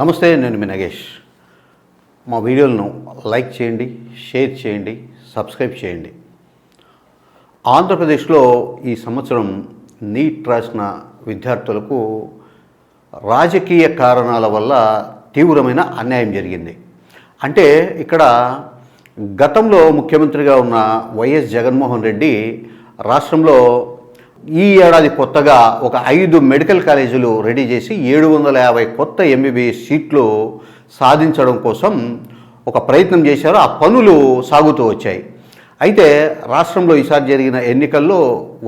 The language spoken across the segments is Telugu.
నమస్తే నేను మీ నగేష్. మా వీడియోలను లైక్ చేయండి షేర్ చేయండి సబ్స్క్రైబ్ చేయండి. ఆంధ్రప్రదేశ్లో ఈ సంవత్సరం నీట్ రాసిన విద్యార్థులకు రాజకీయ కారణాల వల్ల తీవ్రమైన అన్యాయం జరిగింది. అంటే ఇక్కడ గతంలో ముఖ్యమంత్రిగా ఉన్న వైఎస్ జగన్మోహన్ రెడ్డి రాష్ట్రంలో ఈ ఏడాది కొత్తగా ఒక ఐదు మెడికల్ కాలేజీలు రెడీ చేసి ఏడు వందల యాభై కొత్త ఎంబీబీఎస్ సీట్లు సాధించడం కోసం ఒక ప్రయత్నం చేశారు. ఆ పనులు సాగుతూ వచ్చాయి. అయితే రాష్ట్రంలో ఈసారి జరిగిన ఎన్నికల్లో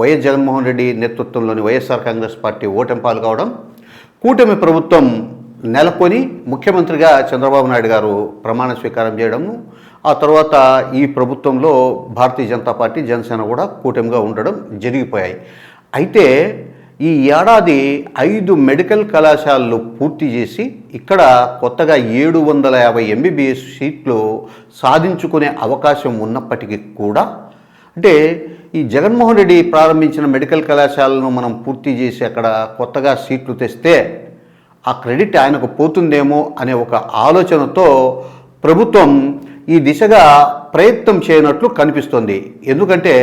వైఎస్ జగన్మోహన్ రెడ్డి నేతృత్వంలోని వైఎస్ఆర్ కాంగ్రెస్ పార్టీ ఓటమి పాలు కావడం కూటమి ప్రభుత్వం నెలకొని ముఖ్యమంత్రిగా చంద్రబాబు నాయుడు గారు ప్రమాణ స్వీకారం చేయడము ఆ తర్వాత ఈ ప్రభుత్వంలో భారతీయ జనతా పార్టీ జనసేన కూడా కూటమిగా ఉండడం జరిగిపోయాయి. అయితే ఈ ఏడాది ఐదు మెడికల్ కళాశాలలు పూర్తి చేసి ఇక్కడ కొత్తగా ఏడు వందల యాభై ఎంబీబీఎస్ సీట్లు సాధించుకునే అవకాశం ఉన్నప్పటికీ కూడా అంటే ఈ జగన్మోహన్ రెడ్డి ప్రారంభించిన మెడికల్ కళాశాలను మనం పూర్తి చేసి అక్కడ కొత్తగా సీట్లు తెస్తే ఆ క్రెడిట్ ఆయనకు పోతుందేమో అనే ఒక ఆలోచనతో ప్రభుత్వం ఈ దిశగా ప్రయత్నం చేయనట్లు కనిపిస్తోంది. ఎందుకంటే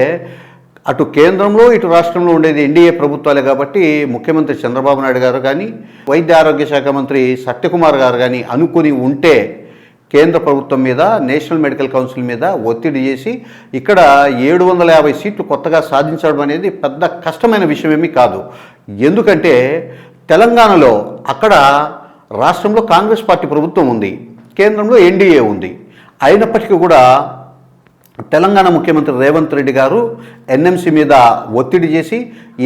అటు కేంద్రంలో ఇటు రాష్ట్రంలో ఉండేది ఎన్డీఏ ప్రభుత్వాలే కాబట్టి ముఖ్యమంత్రి చంద్రబాబు నాయుడు గారు కానీ వైద్య ఆరోగ్య శాఖ మంత్రి సత్యకుమార్ గారు కానీ అనుకుని ఉంటే కేంద్ర ప్రభుత్వం మీద నేషనల్ మెడికల్ కౌన్సిల్ మీద ఒత్తిడి చేసి ఇక్కడ ఏడు వందల యాభై సీట్లు కొత్తగా సాధించడం అనేది పెద్ద కష్టమైన విషయమేమీ కాదు. ఎందుకంటే తెలంగాణలో అక్కడ రాష్ట్రంలో కాంగ్రెస్ పార్టీ ప్రభుత్వం ఉంది కేంద్రంలో ఎన్డీఏ ఉంది. అయినప్పటికీ కూడా తెలంగాణ ముఖ్యమంత్రి రేవంత్ రెడ్డి గారు ఎన్ఎంసీ మీద ఒత్తిడి చేసి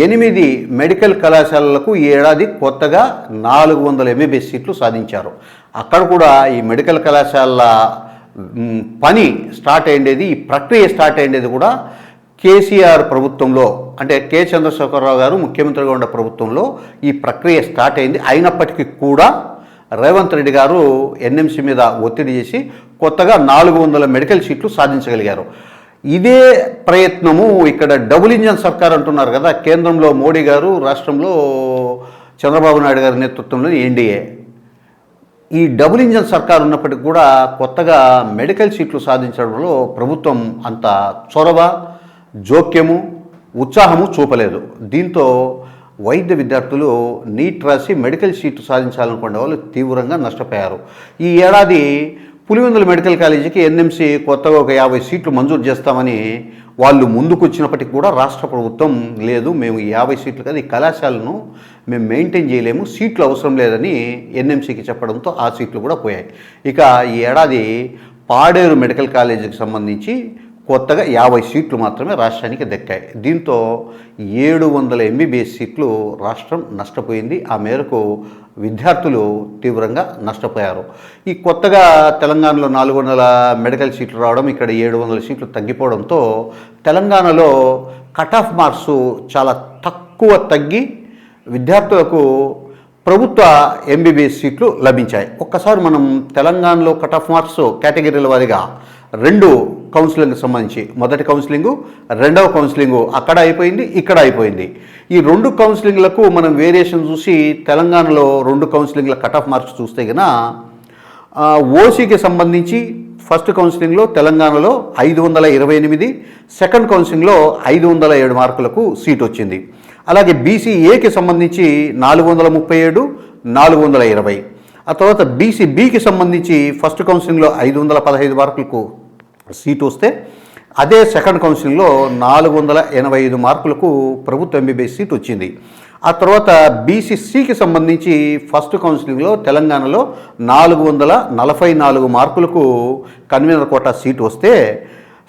ఎనిమిది మెడికల్ కళాశాలలకు ఈ ఏడాది కొత్తగా నాలుగు వందల ఎంబీబీఎస్ సీట్లు సాధించారు. అక్కడ కూడా ఈ మెడికల్ కళాశాలల పని స్టార్ట్ అయ్యేది ఈ ప్రక్రియ స్టార్ట్ అయ్యేది కూడా కేసీఆర్ ప్రభుత్వంలో అంటే కె చంద్రశేఖరరావు గారు ముఖ్యమంత్రిగా ఉన్న ప్రభుత్వంలో ఈ ప్రక్రియ స్టార్ట్ అయింది అయినప్పటికీ కూడా రేవంత్ రెడ్డి గారు ఎన్ఎంసీ మీద ఒత్తిడి చేసి కొత్తగా నాలుగు వందల మెడికల్ సీట్లు సాధించగలిగారు. ఇదే ప్రయత్నము ఇక్కడ డబుల్ ఇంజన్ సర్కార్ అంటున్నారు కదా కేంద్రంలో మోడీ గారు రాష్ట్రంలో చంద్రబాబు నాయుడు గారి నేతృత్వంలో ఎన్డీఏ. ఈ డబుల్ ఇంజన్ సర్కార్ ఉన్నప్పటికీ కూడా కొత్తగా మెడికల్ సీట్లు సాధించడంలో ప్రభుత్వం అంత చొరవ జోక్యము ఉత్సాహము చూపలేదు. దీంతో వైద్య విద్యార్థులు నీట్ రాసి మెడికల్ సీటు సాధించాలనుకునే వాళ్ళు తీవ్రంగా నష్టపోయారు. ఈ ఏడాది పులివెందుల మెడికల్ కాలేజీకి ఎన్ఎంసీ కొత్తగా ఒక యాభై సీట్లు మంజూరు చేస్తామని వాళ్ళు ముందుకొచ్చినప్పటికీ కూడా రాష్ట్ర ప్రభుత్వం లేదు మేము యాభై సీట్లు కాదు ఈ కళాశాలను మేము మెయింటైన్ చేయలేము సీట్లు అవసరం లేదని ఎన్ఎంసీకి చెప్పడంతో ఆ సీట్లు కూడా పోయాయి. ఇక ఈ ఏడాది పాడేరు మెడికల్ కాలేజీకి సంబంధించి కొత్తగా యాభై సీట్లు మాత్రమే రాష్ట్రానికి దక్కాయి. దీంతో ఏడు వందల ఎంబీబీఎస్ సీట్లు రాష్ట్రం నష్టపోయింది. ఆ మేరకు విద్యార్థులు తీవ్రంగా నష్టపోయారు. ఈ కొత్తగా తెలంగాణలో నాలుగు వందల మెడికల్ సీట్లు రావడం ఇక్కడ ఏడు వందల సీట్లు తగ్గిపోవడంతో తెలంగాణలో కట్ ఆఫ్ మార్క్స్ చాలా తక్కువ తగ్గి విద్యార్థులకు ప్రభుత్వ ఎంబీబీఎస్ సీట్లు లభించాయి. ఒక్కసారి మనం తెలంగాణలో కట్ ఆఫ్ మార్క్స్ కేటగిరీల వారీగా రెండు కౌన్సిలింగ్కి సంబంధించి. మొదటి కౌన్సిలింగు రెండవ కౌన్సిలింగు అక్కడ అయిపోయింది ఇక్కడ అయిపోయింది. ఈ రెండు కౌన్సిలింగ్లకు మనం వేరియేషన్ చూసి తెలంగాణలో రెండు కౌన్సిలింగ్ల కట్ ఆఫ్ మార్క్స్ చూస్తే కనుక ఓసీకి సంబంధించి ఫస్ట్ కౌన్సిలింగ్లో తెలంగాణలో ఐదు వందల ఇరవై ఎనిమిది సెకండ్ కౌన్సిలింగ్లో ఐదు వందల ఏడు మార్కులకు సీట్ వచ్చింది. అలాగే బీసీఏకి సంబంధించి నాలుగు వందల ముప్పై ఏడు నాలుగు వందల ఇరవై. ఆ తర్వాత బీసీబీకి సంబంధించి ఫస్ట్ కౌన్సిలింగ్లో ఐదు వందల పదహైదు మార్కులకు సీటు వస్తే అదే సెకండ్ కౌన్సిలింగ్లో నాలుగు వందల ఎనభై ఐదు మార్కులకు ప్రభుత్వ ఎంబీబీఎస్ సీట్ వచ్చింది. ఆ తర్వాత బీసీసీకి సంబంధించి ఫస్ట్ కౌన్సిలింగ్లో తెలంగాణలో నాలుగు వందల నలభై నాలుగు మార్కులకు కన్వీనర్ కోటా సీట్ వస్తే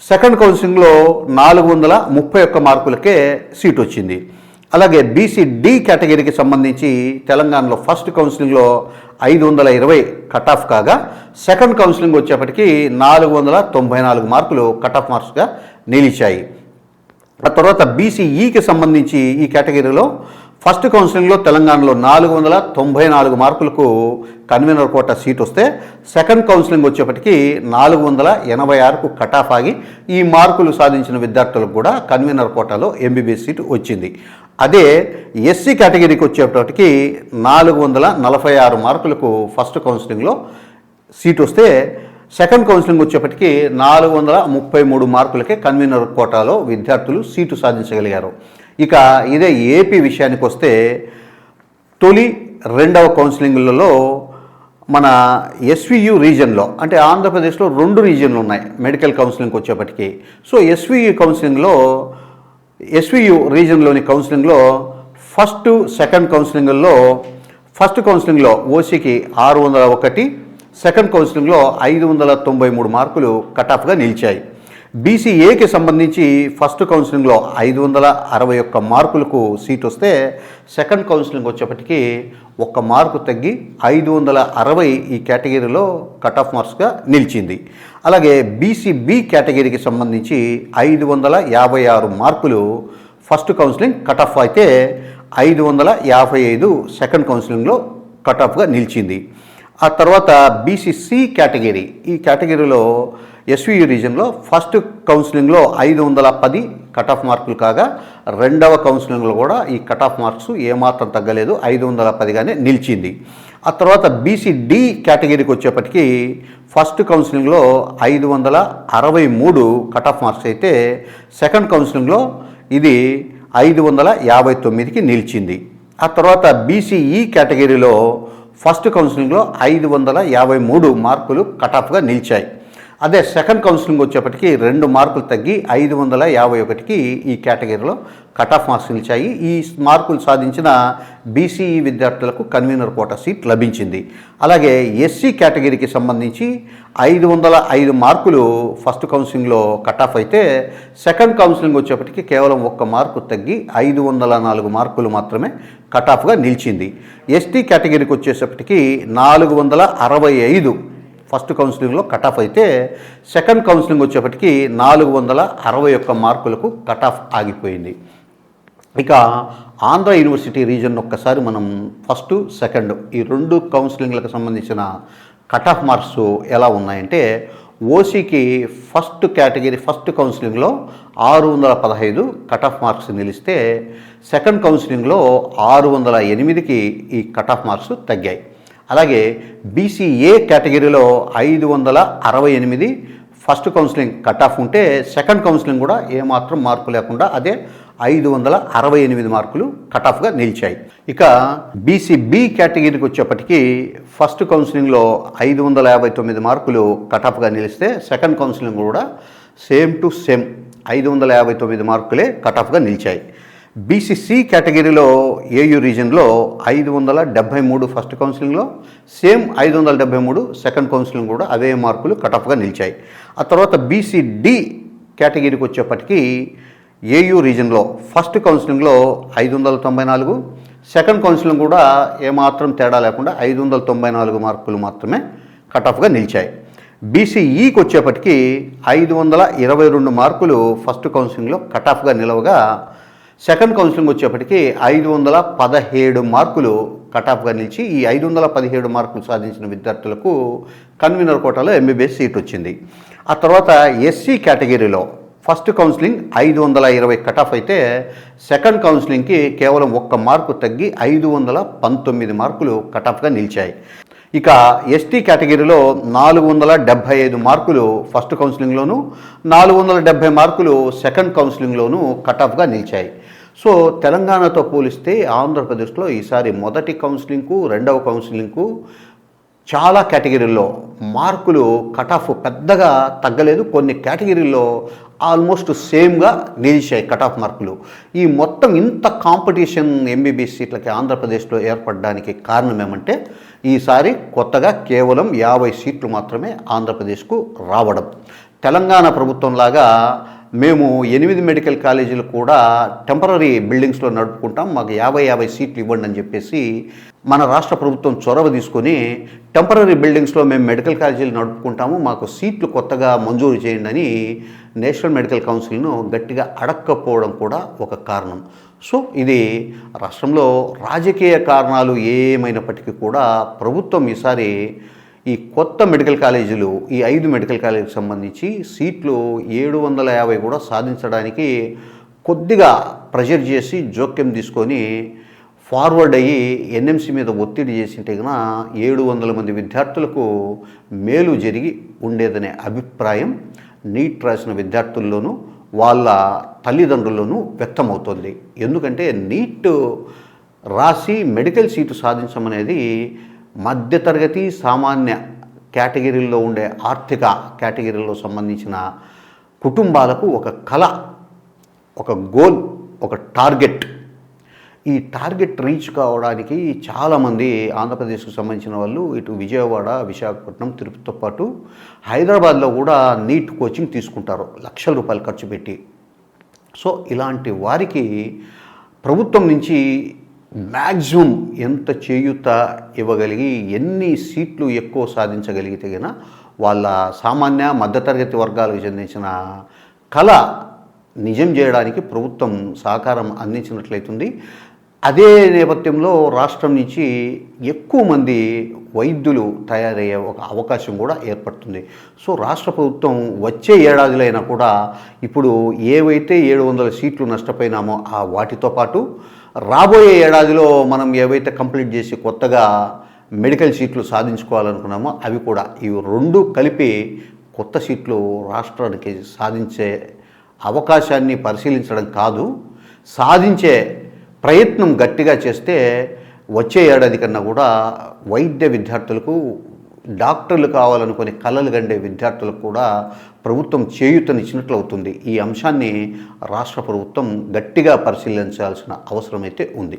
సెకండ్ కౌన్సిలింగ్లో నాలుగు వందల ముప్పై ఒక్క మార్కులకే సీట్ వచ్చింది. అలాగే బీసీ డి కేటగిరీకి సంబంధించి తెలంగాణలో ఫస్ట్ కౌన్సిలింగ్లో ఐదు వందల ఇరవై కట్ ఆఫ్ కాగా సెకండ్ కౌన్సిలింగ్ వచ్చేప్పటికి నాలుగు వందల తొంభై నాలుగు మార్కులు కట్ ఆఫ్ మార్క్స్గా నిలిచాయి. ఆ తర్వాత బీసీఈకి సంబంధించి ఈ కేటగిరీలో ఫస్ట్ కౌన్సిలింగ్లో తెలంగాణలో నాలుగు వందల తొంభై నాలుగు మార్కులకు కన్వీనర్ కోట సీట్ వస్తే సెకండ్ కౌన్సిలింగ్ వచ్చేప్పటికి నాలుగు వందల ఎనభై ఆరుకు కట్ ఆఫ్ ఆగి ఈ మార్కులు సాధించిన విద్యార్థులకు కూడా కన్వీనర్ కోటాలో ఎంబీబీఎస్ సీట్ వచ్చింది. అదే ఎస్సీ కేటగిరీకి వచ్చేటప్పటికి నాలుగు వందల నలభై ఆరు మార్కులకు ఫస్ట్ కౌన్సిలింగ్లో సీట్ వస్తే సెకండ్ కౌన్సిలింగ్ వచ్చేప్పటికి నాలుగు వందల ముప్పై మూడు మార్కులకే కన్వీనర్ కోటాలో విద్యార్థులు సీటు సాధించగలిగారు. ఇక ఇదే ఏపీ విషయానికి వస్తే తొలి రెండవ కౌన్సిలింగ్లలో మన ఎస్వియు రీజన్లో అంటే ఆంధ్రప్రదేశ్లో రెండు రీజన్లు ఉన్నాయి మెడికల్ కౌన్సిలింగ్కి వచ్చేప్పటికి. సో ఎస్వియు కౌన్సిలింగ్లో ఎస్వియు రీజన్లోని కౌన్సిలింగ్లో ఫస్ట్ సెకండ్ కౌన్సిలింగ్లో ఫస్ట్ కౌన్సిలింగ్లో ఓసీకి ఆరు వందల ఒకటి సెకండ్ కౌన్సిలింగ్లో ఐదు వందల తొంభై మూడు మార్కులు కటాఫ్గా నిలిచాయి. బీసీఏకి సంబంధించి ఫస్ట్ కౌన్సిలింగ్లో ఐదు వందల అరవై ఒక్క మార్కులకు సీట్ వస్తే సెకండ్ కౌన్సిలింగ్ వచ్చేప్పటికీ ఒక్క మార్కు తగ్గి ఐదు వందల అరవై ఈ కేటగిరీలో కట్ ఆఫ్ మార్క్స్గా నిలిచింది. అలాగే బీసీబీ కేటగిరీకి సంబంధించి ఐదు వందల యాభై ఆరు మార్కులు ఫస్ట్ కౌన్సిలింగ్ కట్ ఆఫ్ అయితే ఐదు వందల యాభై ఐదు సెకండ్ కౌన్సిలింగ్లో కట్ ఆఫ్గా నిలిచింది. ఆ తర్వాత బీసీసీ కేటగిరీ ఈ కేటగిరీలో ఎస్వియు రీజన్లో ఫస్ట్ కౌన్సిలింగ్లో ఐదు వందల పది కట్ ఆఫ్ మార్కులు కాగా రెండవ కౌన్సిలింగ్లో కూడా ఈ కట్ ఆఫ్ మార్క్స్ ఏమాత్రం తగ్గలేదు ఐదు వందల పదిగానే నిలిచింది. ఆ తర్వాత బీసీడి కేటగిరీకి వచ్చేప్పటికీ ఫస్ట్ కౌన్సిలింగ్లో ఐదు వందల అరవై మూడు కట్ ఆఫ్ మార్క్స్ అయితే సెకండ్ కౌన్సిలింగ్లో ఇది ఐదు వందల యాభై తొమ్మిదికి నిలిచింది. ఆ తర్వాత బీసీఈ కేటగిరీలో ఫస్ట్ కౌన్సిలింగ్లో ఐదు వందల యాభై మూడు మార్కులు కటాఫ్గా నిలిచాయి. అదే సెకండ్ కౌన్సిలింగ్ వచ్చేప్పటికి రెండు మార్కులు తగ్గి ఐదు వందల యాభై ఒకటికి ఈ కేటగిరీలో కట్ ఆఫ్ మార్క్స్ నిలిచాయి. ఈ మార్కులు సాధించిన బీసీఈ విద్యార్థులకు కన్వీనర్ కోట సీట్ లభించింది. అలాగే ఎస్సీ కేటగిరీకి సంబంధించి ఐదు వందల ఐదు మార్కులు ఫస్ట్ కౌన్సిలింగ్లో కట్ ఆఫ్ అయితే సెకండ్ కౌన్సిలింగ్ వచ్చేప్పటికి కేవలం ఒక్క మార్కు తగ్గి ఐదు వందల నాలుగు మార్కులు మాత్రమే కట్ ఆఫ్గా నిలిచింది. ఎస్టీ కేటగిరీకి వచ్చేసప్పటికి నాలుగు వందల అరవై ఐదు ఫస్ట్ కౌన్సిలింగ్లో కట్ ఆఫ్ అయితే సెకండ్ కౌన్సిలింగ్ వచ్చేప్పటికి నాలుగు వందల అరవై ఒక్క మార్కులకు కట్ ఆఫ్ ఆగిపోయింది. ఇక ఆంధ్ర యూనివర్సిటీ రీజన్ ఒక్కసారి మనం ఫస్ట్ సెకండ్ ఈ రెండు కౌన్సిలింగ్లకు సంబంధించిన కట్ ఆఫ్ మార్క్స్ ఎలా ఉన్నాయంటే ఓసీకి ఫస్ట్ కేటగిరీ ఫస్ట్ కౌన్సిలింగ్లో ఆరు వందల పదహైదు కట్ ఆఫ్ మార్క్స్ నిలిస్తే సెకండ్ కౌన్సిలింగ్లో ఆరు వందల ఎనిమిదికి ఈ కట్ ఆఫ్ మార్క్స్ తగ్గాయి. అలాగే బీసీఏ కేటగిరీలో ఐదు వందల అరవై ఎనిమిది ఫస్ట్ కౌన్సిలింగ్ కట్ ఆఫ్ ఉంటే సెకండ్ కౌన్సిలింగ్ కూడా ఏమాత్రం మార్పు లేకుండా అదే ఐదు వందల అరవై ఎనిమిది మార్కులు కట్ ఆఫ్గా నిలిచాయి. ఇక బీసీబీ కేటగిరీకి వచ్చేప్పటికీ ఫస్ట్ కౌన్సిలింగ్లో ఐదు వందల యాభై తొమ్మిది మార్కులు కట్ ఆఫ్గా నిలిస్తే సెకండ్ కౌన్సిలింగ్ కూడా సేమ్ టు సేమ్ ఐదు వందల యాభై తొమ్మిది మార్కులే కట్ ఆఫ్గా నిలిచాయి. బీసీసీ కేటగిరీలో ఏయూ రీజన్లో ఐదు వందల డెబ్భై మూడు ఫస్ట్ కౌన్సిలింగ్లో సేమ్ ఐదు వందల డెబ్భై మూడు సెకండ్ కౌన్సిలింగ్ కూడా అవే మార్కులు కట్ ఆఫ్గా నిలిచాయి. ఆ తర్వాత బీసీడి కేటగిరీకి వచ్చేప్పటికీ ఏయూ రీజన్లో ఫస్ట్ కౌన్సిలింగ్లో ఐదు వందల తొంభై నాలుగు సెకండ్ కౌన్సిలింగ్ కూడా ఏమాత్రం తేడా లేకుండా ఐదు వందల తొంభై నాలుగు మార్కులు మాత్రమే కట్ ఆఫ్గా నిలిచాయి బీసీఈకి వచ్చేప్పటికీ ఐదు వందల ఇరవై రెండు మార్కులు ఫస్ట్ కౌన్సిలింగ్లో కట్ ఆఫ్గా నిలవగా సెకండ్ కౌన్సిలింగ్ వచ్చేప్పటికి ఐదు వందల పదహేడు మార్కులు కటాఫ్గా నిలిచి ఈ ఐదు వందల పదిహేడు మార్కులు సాధించిన విద్యార్థులకు కన్వీనర్ కోటాలో ఎంబీబీఎస్ సీట్ వచ్చింది. ఆ తర్వాత ఎస్సీ కేటగిరీలో ఫస్ట్ కౌన్సిలింగ్ ఐదు వందల ఇరవై కటాఫ్ అయితే సెకండ్ కౌన్సిలింగ్కి కేవలం ఒక్క మార్కు తగ్గి ఐదు వందల పంతొమ్మిది మార్కులు కటాఫ్గా నిలిచాయి. ఇక ఎస్టీ కేటగిరీలో నాలుగు వందల డెబ్భై ఐదు మార్కులు ఫస్ట్ కౌన్సిలింగ్లోను నాలుగు వందల డెబ్భై మార్కులు సెకండ్ కౌన్సిలింగ్లోను కట్ ఆఫ్గా నిలిచాయి. సో తెలంగాణతో పోలిస్తే ఆంధ్రప్రదేశ్లో ఈసారి మొదటి కౌన్సిలింగ్కు రెండవ కౌన్సిలింగ్కు చాలా కేటగిరీల్లో మార్కులు కట్ ఆఫ్ పెద్దగా తగ్గలేదు. కొన్ని కేటగిరీల్లో ఆల్మోస్ట్ సేమ్గా నిలిచాయి కట్ ఆఫ్ మార్కులు. ఈ మొత్తం ఇంత కాంపిటీషన్ ఎంబీబీఎస్ సీట్లకి ఆంధ్రప్రదేశ్లో ఏర్పడడానికి కారణం ఏమంటే ఈసారి కొత్తగా కేవలం యాభై సీట్లు మాత్రమే ఆంధ్రప్రదేశ్కు రావడం. తెలంగాణ ప్రభుత్వంలాగా మేము ఎనిమిది మెడికల్ కాలేజీలు కూడా టెంపరీ బిల్డింగ్స్లో నడుపుకుంటాం మాకు యాభై యాభై సీట్లు ఇవ్వండి అని చెప్పేసి మన రాష్ట్ర ప్రభుత్వం చొరవ తీసుకొని టెంపరీ బిల్డింగ్స్లో మేము మెడికల్ కాలేజీలు నడుపుకుంటాము మాకు సీట్లు కొత్తగా మంజూరు చేయండి అని నేషనల్ మెడికల్ కౌన్సిల్ను గట్టిగా అడక్కపోవడం కూడా ఒక కారణం. సో ఇది రాష్ట్రంలో రాజకీయ కారణాలు ఏమైనప్పటికీ కూడా ప్రభుత్వం ఈసారి ఈ కొత్త మెడికల్ కాలేజీలు ఈ ఐదు మెడికల్ కాలేజీకి సంబంధించి సీట్లు ఏడు వందల యాభై కూడా సాధించడానికి కొద్దిగా ప్రెషర్ చేసి జోక్యం తీసుకొని ఫార్వర్డ్ అయ్యి ఎన్ఎంసి మీద ఒత్తిడి చేసింటే కనుక ఏడు వందల మంది విద్యార్థులకు మేలు జరిగి ఉండేదనే అభిప్రాయం నీట్ రాసిన విద్యార్థుల్లోనూ వాళ్ళ తల్లిదండ్రుల్లోనూ వ్యక్తమవుతుంది. ఎందుకంటే నీట్ రాసి మెడికల్ సీటు సాధించమనేది మధ్యతరగతి సామాన్య కేటగిరీల్లో ఉండే ఆర్థిక కేటగిరీలో సంబంధించిన కుటుంబాలకు ఒక కళ ఒక గోల్ ఒక టార్గెట్. ఈ టార్గెట్ రీచ్ కావడానికి చాలామంది ఆంధ్రప్రదేశ్కు సంబంధించిన వాళ్ళు ఇటు విజయవాడ విశాఖపట్నం తిరుపతితో పాటు హైదరాబాద్లో కూడా నీట్ కోచింగ్ తీసుకుంటారు లక్షల రూపాయలు ఖర్చు పెట్టి. సో ఇలాంటి వారికి ప్రభుత్వం నుంచి మ్యాక్సిమం ఎంత చేయూత ఇవ్వగలిగి ఎన్ని సీట్లు ఎక్కువ సాధించగలిగితే కనుక వాళ్ళ సామాన్య మధ్యతరగతి వర్గాలకు చెందించిన కళ నిజం చేయడానికి ప్రభుత్వం సహకారం అందించినట్లయితుంది. అదే నేపథ్యంలో రాష్ట్రం నుంచి ఎక్కువ మంది వైద్యులు తయారయ్యే ఒక అవకాశం కూడా ఏర్పడుతుంది. సో రాష్ట్ర ప్రభుత్వం వచ్చే ఏడాదిలైనా కూడా ఇప్పుడు ఏవైతే ఏడు వందల సీట్లు నష్టపోయినామో ఆ వాటితో పాటు రాబోయే ఏడాదిలో మనం ఏవైతే కంప్లీట్ చేసి కొత్తగా మెడికల్ సీట్లు సాధించుకోవాలనుకున్నామో అవి కూడా ఇవి రెండు కలిపి కొత్త సీట్లు రాష్ట్రానికి సాధించే అవకాశాన్ని పరిశీలించడం కాదు సాధించే ప్రయత్నం గట్టిగా చేస్తే వచ్చే ఏడాది కన్నా కూడా వైద్య విద్యార్థులకు డాక్టర్లు కావాలనుకునే కళలు గండే విద్యార్థులకు కూడా ప్రభుత్వం చేయూతనిచ్చినట్లు అవుతుంది ఈ అంశాన్ని రాష్ట్ర ప్రభుత్వం గట్టిగా పరిశీలించాల్సిన అవసరం అయితే ఉంది.